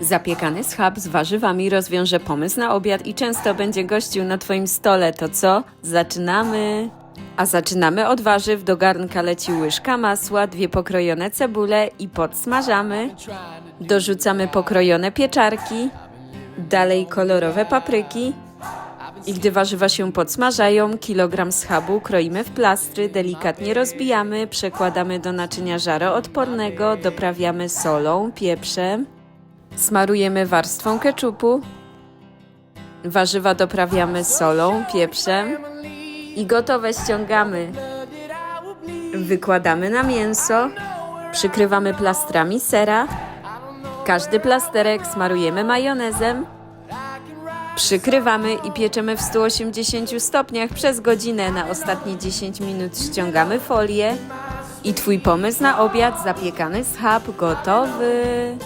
Zapiekany schab z warzywami rozwiąże pomysł na obiad i często będzie gościł na Twoim stole. To co? Zaczynamy! A zaczynamy od warzyw. Do garnka leci łyżka masła, dwie pokrojone cebule i podsmażamy. Dorzucamy pokrojone pieczarki, dalej kolorowe papryki. I gdy warzywa się podsmażają, kilogram schabu kroimy w plastry, delikatnie rozbijamy, przekładamy do naczynia żaroodpornego, doprawiamy solą, pieprzem. Smarujemy warstwą keczupu. Warzywa doprawiamy solą, pieprzem. I gotowe ściągamy. Wykładamy na mięso. Przykrywamy plastrami sera. Każdy plasterek smarujemy majonezem. Przykrywamy i pieczemy w 180 stopniach przez godzinę. Na ostatnie 10 minut ściągamy folię. I Twój pomysł na obiad, zapiekany schab, gotowy.